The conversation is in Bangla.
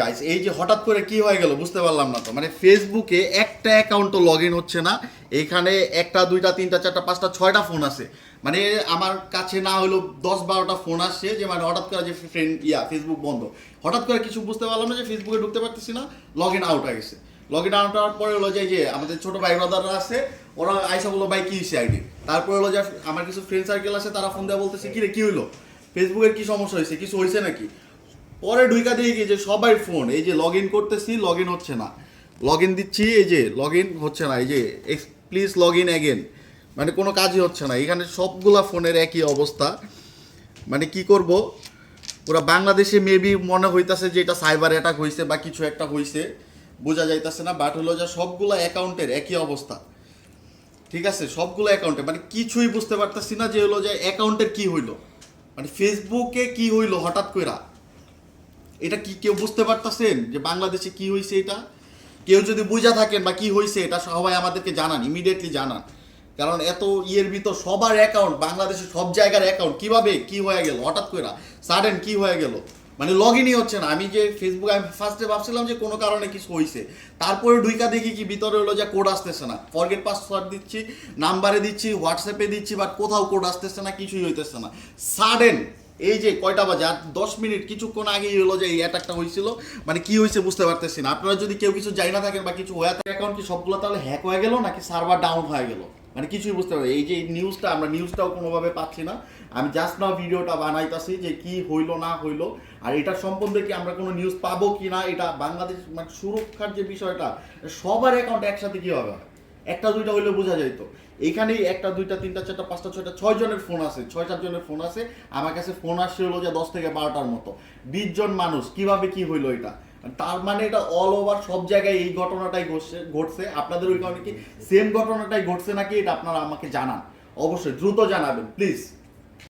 গাইস এই যে হঠাৎ করে কি হয়ে গেল বুঝতে পারলাম না তো। মানে ফেসবুকে একটা অ্যাকাউন্টও লগ ইন হচ্ছে না, এখানে একটা, দুইটা, তিনটা, চারটা, পাঁচটা, ছয়টা ফোন আছে মানে আমার কাছে না হলো দশ বারোটা ফোন আসছে যে মানে হঠাৎ করে যে ফ্রেন্ড ইয়া ফেসবুক বন্ধ। হঠাৎ করে কিছু বুঝতে পারলাম না যে ফেসবুকে ঢুকতে পারতেছি না লগ ইন আউট হয়ে গেছে। লগ ইন আউট হওয়ার পরে হলো যে যে আমাদের ছোটো ভাই ব্রাদাররা আছে, ওরা আইসা বলল, ভাই, কি হয়েছে আইডি? তারপরে হলো যে, আমার কিছু ফ্রেন্ড সার্কেল আছে, তারা ফোন দেওয়া বলতেছে, কি রে, কি হলো ফেসবুকের কী সমস্যা হয়েছে কিছু হয়েছে নাকি? পরে ঢুইকা দিয়ে গিয়েছে সবাই ফোন এই যে লগ ইন করতেছি লগ ইন হচ্ছে না। লগ ইন দিচ্ছি, এই যে লগ ইন হচ্ছে না, এই যে প্লিজ লগ ইন অ্যাগেন মানে কোনো কাজই হচ্ছে না, এখানে সবগুলা ফোনের একই অবস্থা। মানে কি করব? পুরো বাংলাদেশে মেবি মনে হইতাছে যে এটা সাইবার অ্যাটাক হয়েছে বা কিছু একটা হয়েছে বোঝা যাইতাছে না বাট হলো যে সবগুলা অ্যাকাউন্টের একই অবস্থা। ঠিক আছে? সবগুলো অ্যাকাউন্টে মানে কিছুই বুঝতে পারতাছি না যে হলো যে অ্যাকাউন্টের কি হইল। মানে ফেসবুকে কি হইল হঠাৎ কইরা? এটা কি কেউ বুঝতে পারতেছেন যে বাংলাদেশে কি হয়েছে এটা? কেউ যদি বুঝা থাকেন বা কি হয়েছে এটা সবাই আমাদেরকে জানান ইমিডিয়েটলি জানান। কারণ এত ইয়ের ভিতর সবার অ্যাকাউন্ট বাংলাদেশের সব জায়গার অ্যাকাউন্ট কীভাবে কি হয়ে গেল? হঠাৎ করে সাডেন কি হয়ে গেল? মানে লগ ইনই হচ্ছে না। আমি যে ফেসবুক আমি ফার্স্টে ভাবছিলাম যে কোনো কারণে কিছু হয়েছে তারপরে ঢুইকা দেখি কি ভিতরে হলো যে কোড আসতেছে না। ফরগেট পাসওয়ার্ড দিচ্ছি নাম্বারে দিচ্ছি হোয়াটসঅ্যাপে দিচ্ছি বাট কোথাও কোড আসতেছে না, কিছুই হইতেছে না। সাডেন এই যে কয়টা বাজে? আর দশ মিনিট, কিছুক্ষণ আগেই হলো যে এই অ্যাটাকটা হয়েছিল। মানে কি হয়েছে বুঝতে পারতেছি না। আপনারা যদি কেউ কিছু জানি না থাকেন বা কিছু হয়ে থাকে অ্যাকাউন্ট কি সবগুলো তাহলে হ্যাক হয়ে গেল নাকি সার্ভার ডাউন হয়ে গেল? মানে কিছুই বুঝতে পারি এই যে নিউজটা আমরা নিউজটাও কোনোভাবে পাচ্ছি না। আমি জাস্ট না ভিডিওটা বানাইতাছি যে কি হইল, না হইল। আর এটা সম্বন্ধে কি আমরা কোনো নিউজ পাবো কি না, এটা বাংলাদেশ মানে সুরক্ষার যে বিষয়টা, সবার অ্যাকাউন্ট একসাথে কীভাবে হয় একটা দুইটা হইলে বোঝা যেত এখানেই একটা, দুইটা, তিনটা, চারটা, পাঁচটা, ছয়টা ছয় জনের ফোন আছে, ছয়, সাত জনের ফোন আছে। আমার কাছে ফোন আসছে হলো যে দশ থেকে বারোটার মতো। বিশ জন মানুষ, কীভাবে কি হইল এটা? তার মানে এটা অল ওভার সব জায়গায় এই ঘটনাটাই ঘটছে ঘটছে। আপনাদের ওই কারণে কি সেম ঘটনাটাই ঘটছে নাকি? এটা আপনারা আমাকে জানান। অবশ্যই দ্রুত জানাবেন প্লিজ